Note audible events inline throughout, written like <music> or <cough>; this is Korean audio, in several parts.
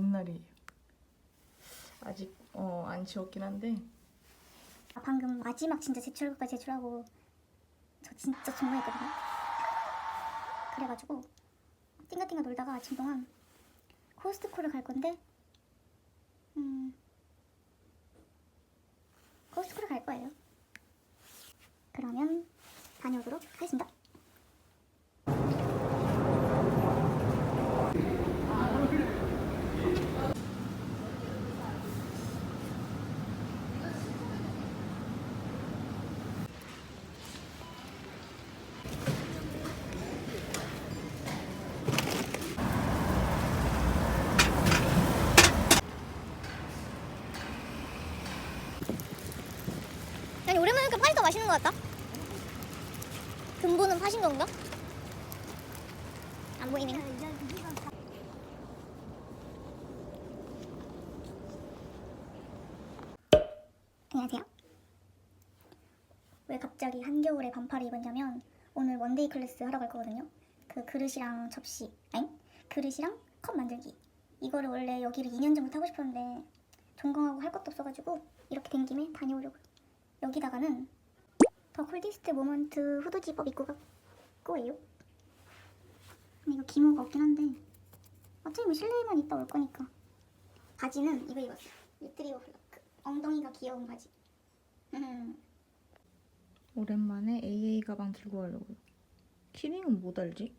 다음 날이에요. 아직 어, 안 지웠긴 한데 아, 방금 마지막 진짜 제출까지 제출하고 저 진짜 정말했거든요. 그래가지고 띵가띵가 놀다가 아침 동안 코스트코를 갈 건데 음 코스트코를 갈 거예요. 그러면 다녀오도록 하겠습니다. 아니 오랜만에 이렇게 파니까 맛있는 것 같다. 근본은 파신 건가? 안 보이네. 안녕하세요. 왜 갑자기 한겨울에 반팔을 입었냐면 오늘 원데이 클래스 하러 갈 거거든요. 그 그릇이랑 접시, 아니 그릇이랑 컵 만들기. 이거를 원래 여기를 2년 전부터 하고 싶었는데 전공하고 할 것도 없어가지고 이렇게 된 김에 다녀오려고요. 여기다가는 더 콜디스트 모먼트 후드 집업 입고 갈 거예요. 근데 이거 기모가 없긴 한데 어차피 뭐 실내에만 있다 올 거니까 바지는 이거 입었어요. 리트리버 블라크 엉덩이가 귀여운 바지. 음. 오랜만에 AA 가방 들고 가려고요. 키링은 못 알지?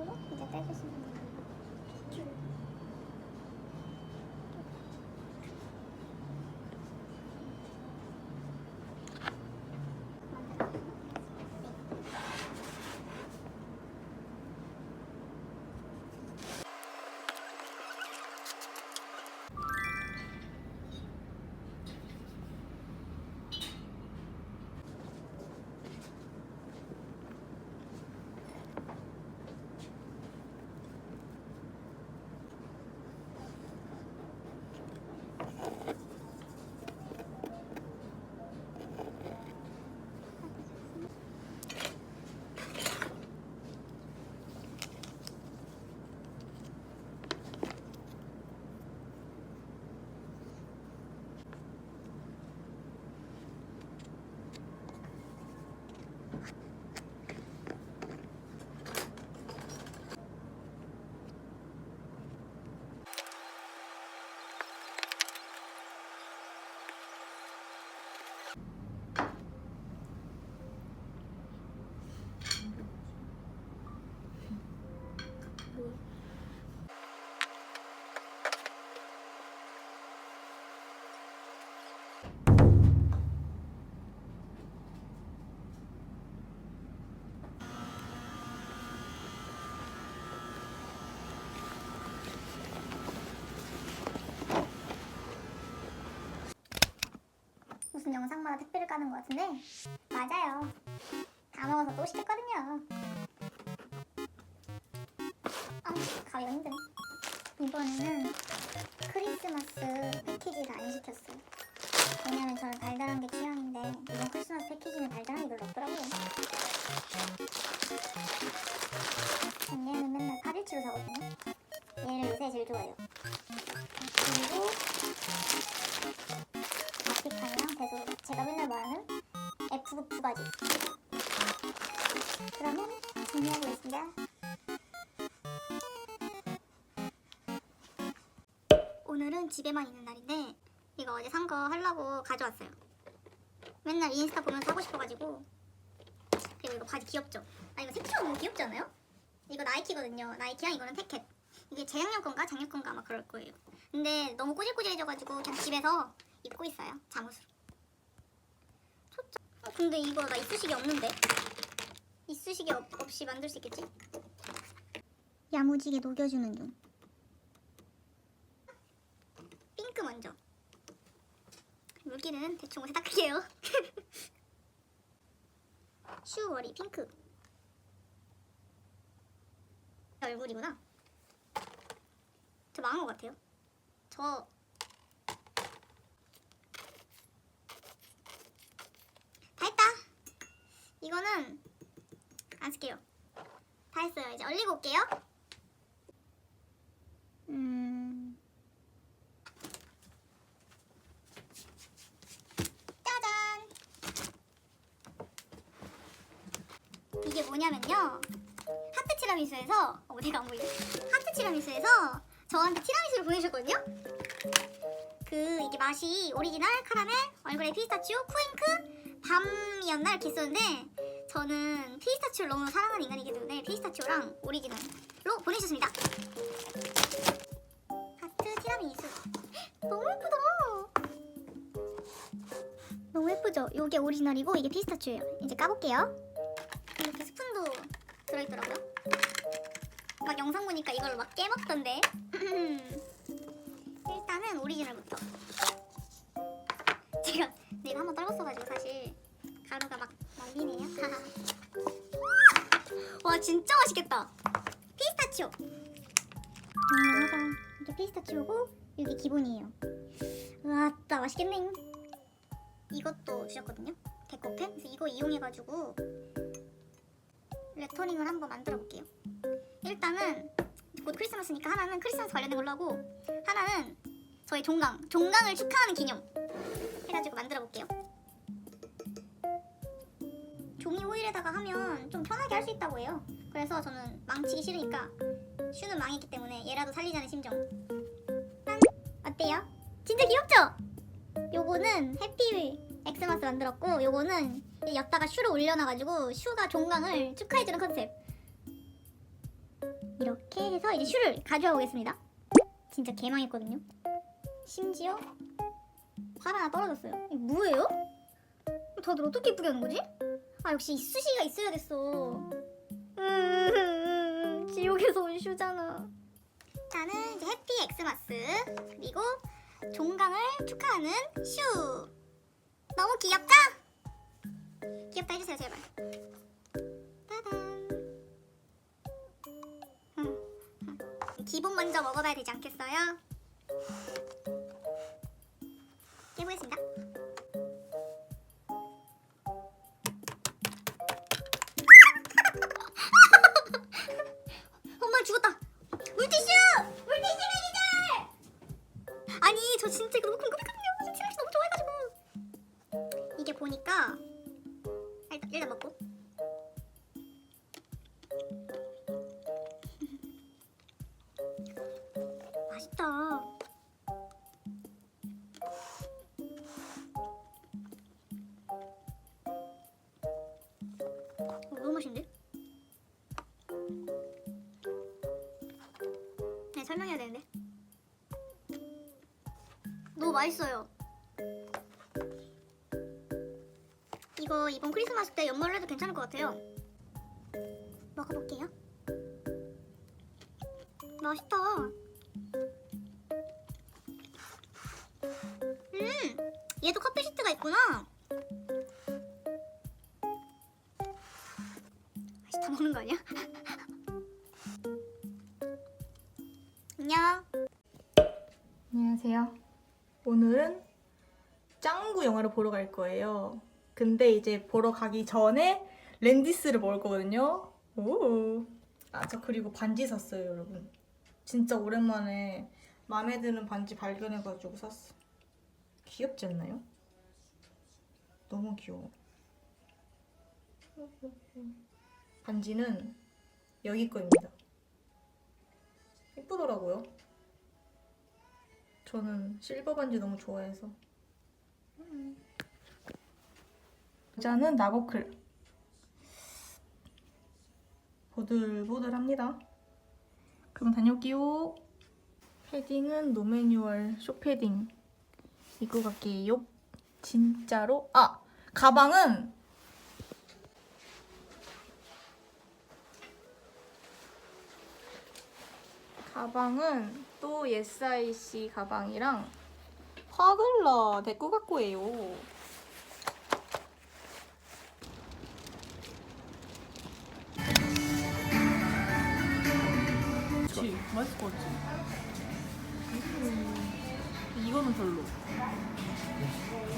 해두고 이제 떼주시면 돼요. 영상마다 택배를 까는 것 같은데 맞아요. 다 먹어서 또 시켰거든요. 아, 가위가 힘드네. 이번에는 크리스마스 패키지를 안 시켰어요. 왜냐면 저는 달달한 게 취향인데 이번 크리스마스 패키지는 달달한 게 별로 없더라고요. 집에만 있는 날인데 이거 어제 산 거 하려고 가져왔어요. 맨날 인스타 보면 사고 싶어가지고 그리고 이거 바지 귀엽죠? 아 이거 색깔 너무 귀엽지 않아요? 이거 나이키거든요. 나이키랑 이거는 태켓. 이게 재작년 건가 작년 건가 아마 그럴 거예요. 근데 너무 꼬질꼬질해져가지고 그냥 집에서 입고 있어요. 잠옷으로. 초점. 어, 근데 이거 나 이쑤시개 없는데? 이쑤시개 없, 없이 만들 수 있겠지? 야무지게 녹여주는 중. 핑크 먼저. 물기는 대충 옷에 닦을게요. <laughs> 슈워리 핑크. 얼굴이구나. 저 망한 것 같아요. 저 다 했다. 이거는 안 쓸게요. 다 했어요. 이제 얼리고 올게요. 어 내가 안 보이네. 하트 티라미수에서 저한테 티라미수를 보내주셨거든요. 그 이게 맛이 오리지널 카라멜 얼그레이 피스타치오 쿠잉크 밤이었나 이렇게 있었는데 저는 피스타치오를 너무 사랑하는 인간이기 때문에 피스타치오랑 오리지널로 보내주셨습니다. 하트 티라미수 너무 예쁘다. 너무 예쁘죠? 이게 오리지널이고 이게 피스타치오예요. 이제 까볼게요. 이렇게 스푼도 들어있더라고요. 막 영상 보니까 이걸 막 깨먹던데. <laughs> 일단은 오리지널부터. <laughs> 제가 내가 한번 떨궜어가지고 사실 가루가 막 말리네요. <laughs> 와 진짜 맛있겠다. 피스타치오. 유명하다. 이게 피스타치오고 이게 기본이에요. 와따 맛있겠네. 이것도 주셨거든요. 데코펜. 그래서 이거 이용해가지고 레터링을 한번 만들어 볼게요. 일단은 곧 크리스마스니까 하나는 크리스마스 관련된 걸로 하고 하나는 저희 종강, 종강을 축하하는 기념 해가지고 만들어 볼게요. 종이 호일에다가 하면 좀 편하게 할 수 있다고 해요. 그래서 저는 망치기 싫으니까 슈는 망했기 때문에 얘라도 살리자는 심정. 짠! 어때요? 진짜 귀엽죠? 요거는 해피 엑스마스 만들었고 요거는 였다가 슈를 올려놔가지고 슈가 종강을 축하해주는 컨셉. 이렇게 해서 이제 슈를 가져와 보겠습니다. 진짜 개망했거든요. 심지어 활 하나 떨어졌어요. 뭐예요? 다들 어떻게 예쁘게 하는 거지? 아 역시 이쑤시개가 있어야 됐어. 음, 지옥에서 온 슈잖아. 나는 이제 해피 엑스마스 그리고 종강을 축하하는 슈. 너무 귀엽다. 귀엽다 해주세요 제발. 따단. 기본 먼저 먹어봐야 되지 않겠어요? 깨보겠습니다. <laughs> 엄마 죽었다. 물티슈! 물티슈 매니저! 아니 저 진짜 이거 너무 궁금했거든요. 저 티라미수 너무 좋아해가지고. 이게 보니까 일단 일단 먹고. 설명해야 되는데. 너무 맛있어요. 이거 이번 크리스마스 때 연말로 해도 괜찮을 것 같아요. 먹어볼게요. 맛있다. 음, 얘도 커피 시트가 있구나. 아직 다 먹는 거 아니야? <laughs> 안녕. 안녕하세요. 오늘은 짱구 영화를 보러 갈 거예요. 근데 이제 보러 가기 전에 랜디스를 먹을 거거든요. 오. 아, 저 그리고 반지 샀어요, 여러분. 진짜 오랜만에 마음에 드는 반지 발견해가지고 샀어. 귀엽지 않나요? 너무 귀여워. 반지는 여기 거입니다. 예쁘더라고요. 저는 실버 반지 너무 좋아해서. 모자는 나고클. 보들보들합니다. 그럼 다녀올게요. 패딩은 노매뉴얼 쇼패딩. 입고 갈게요. 진짜로. 아! 가방은 가방은 또 예스아이씨 가방이랑 화글러 데리고 갖고 해요. 그치 맛있을 것 같지? 이거는 별로.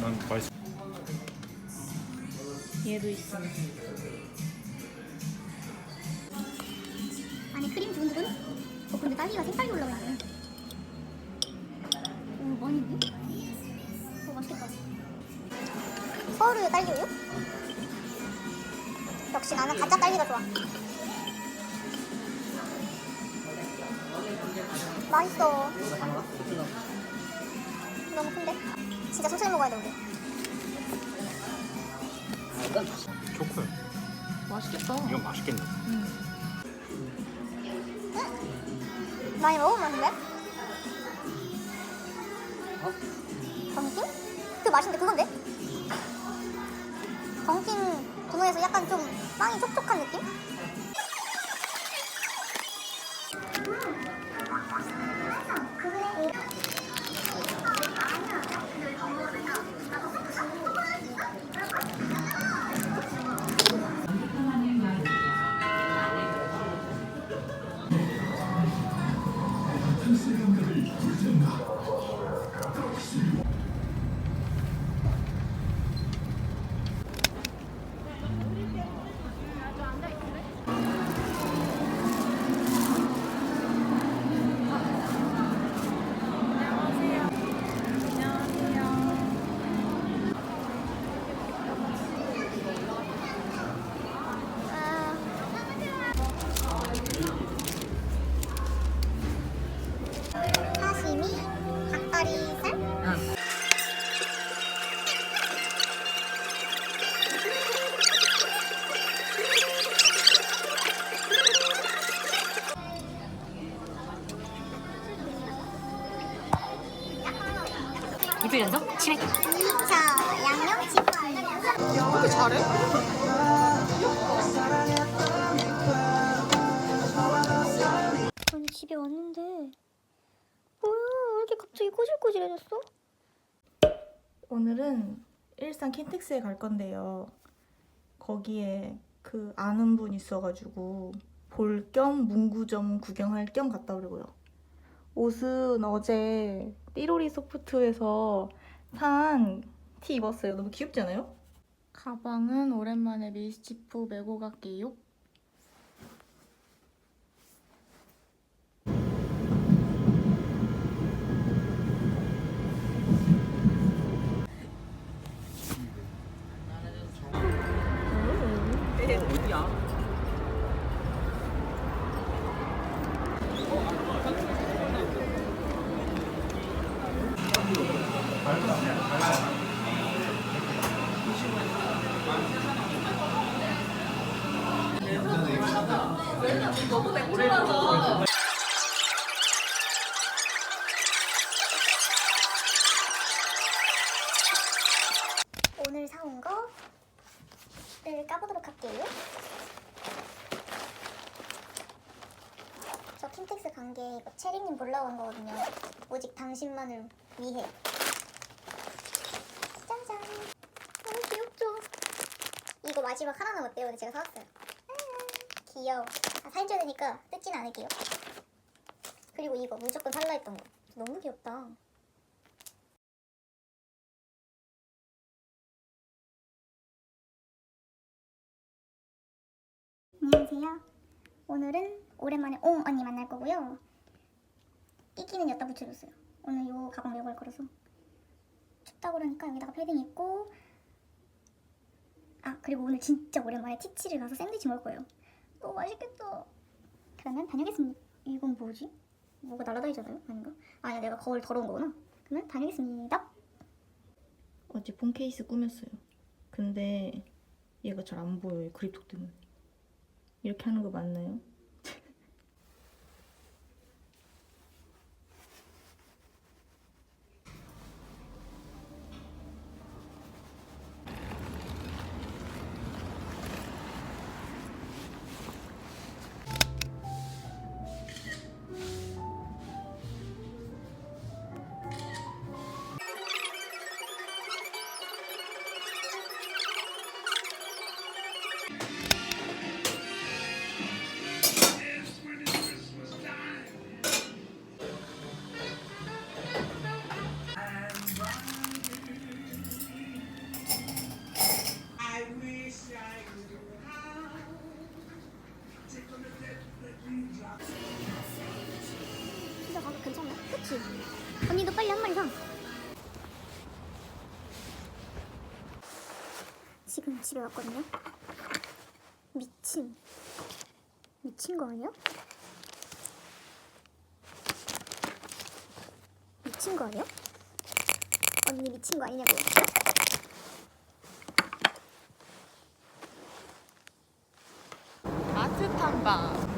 난 맛있어 얘도 있어. 근데 딸기가 색깔이 올라가네. 오 많이 있네? 오 맛있겠다. 서울우유 딸기우유? 역시 나는 가짜 딸기가 좋아. 맛있어. 너무 큰데? 진짜 천천히 먹어야 돼 우리. 초코야 맛있겠다. 이건 맛있겠네 많이 먹어봤는데? 덩킹? 그 맛인데 그건데? 덩킹 분호에서 약간 좀 빵이 촉촉한 느낌? 2차 양념치킨. 그렇게 잘해? 아니 집에 왔는데 뭐야 왜 이렇게 갑자기 꼬질꼬질해졌어? 오늘은 일산 킨텍스에 갈 건데요. 거기에 그 아는 분 있어가지고 볼 겸 문구점 구경할 겸 갔다 오려고요. 옷은 어제 띠로리 소프트에서 산 티 입었어요. 너무 귀엽지 않아요? 가방은 오랜만에 미스치프 메고 갈게요. 오늘 사온 거를 까보도록 할게요. 저 킨텍스 이거 체리님 보러 온 거거든요. 오직 당신만을 위해. 마지막 하나 남았대요. 근데 제가 사왔어요. 음, 귀여워. 아, 사진 찍어야 되니까 뜯진 않을게요. 그리고 이거 무조건 살라 했던 거. 너무 귀엽다. 안녕하세요. 오늘은 오랜만에 옹 언니 만날 거고요. 끼끼는 여기다 붙여줬어요. 오늘 요 가방 메고 갈 거라서 춥다고 그러니까 여기다가 패딩 입고 아 그리고 오늘 진짜 오랜만에 티치를 가서 샌드위치 먹을 거예요. 너무 맛있겠다. 그러면 다녀오겠습니다. 이건 뭐지? 뭐가 날아다니잖아요? 아닌가? 아니야 내가 거울 더러운 거구나. 그러면 다녀오겠습니다. 어제 폰 케이스 꾸몄어요. 근데 얘가 잘 안 보여요. 이 그립톡 때문에. 이렇게 하는 거 맞나요? 그치? 언니도 빨리 한 마리 사. 지금 집에 왔거든요. 미친. 미친 거 아니야? 미친 거 아니야? 언니 미친 거 아니냐고. 아트 탐방